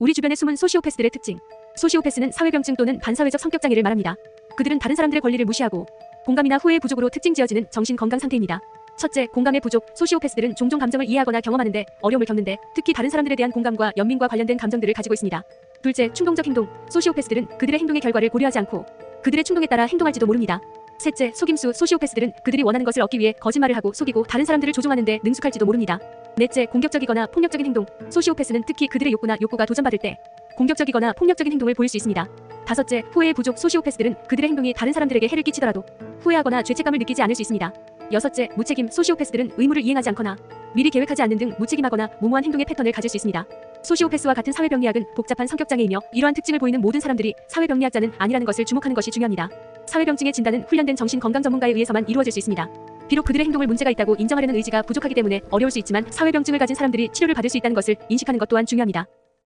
우리 주변의 숨은 소시오패스들의 특징. 소시오패스는 사회병증 또는 반사회적 성격 장애를 말합니다. 그들은 다른 사람들의 권리를 무시하고 공감이나 후회의 부족으로 특징 지어지는 정신 건강 상태입니다. 첫째, 공감의 부족. 소시오패스들은 종종 감정을 이해하거나 경험하는데 어려움을 겪는데 특히 다른 사람들에 대한 공감과 연민과 관련된 감정들을 가지고 있습니다. 둘째, 충동적 행동. 소시오패스들은 그들의 행동의 결과를 고려하지 않고 그들의 충동에 따라 행동할지도 모릅니다. 셋째, 속임수. 소시오패스들은 그들이 원하는 것을 얻기 위해 거짓말을 하고 속이고 다른 사람들을 조종하는데 능숙할지도 모릅니다. 넷째, 공격적이거나 폭력적인 행동. 소시오패스는 특히 그들의 욕구나 욕구가 도전받을 때 공격적이거나 폭력적인 행동을 보일 수 있습니다. 다섯째, 후회의 부족. 소시오패스들은 그들의 행동이 다른 사람들에게 해를 끼치더라도 후회하거나 죄책감을 느끼지 않을 수 있습니다. 여섯째, 무책임. 소시오패스들은 의무를 이행하지 않거나 미리 계획하지 않는 등 무책임하거나 무모한 행동의 패턴을 가질 수 있습니다. 소시오패스와 같은 사회병리학은 복잡한 성격장애이며 이러한 특징을 보이는 모든 사람들이 사회병리학자는 아니라는 것을 주목하는 것이 중요합니다. 사회병증의 진단은 훈련된 정신건강 전문가에 의해서만 이루어질 수 있습니다. 비록 그들의 행동을 문제가 있다고 인정하려는 의지가 부족하기 때문에 어려울 수 있지만 사회병증을 가진 사람들이 치료를 받을 수 있다는 것을 인식하는 것 또한 중요합니다.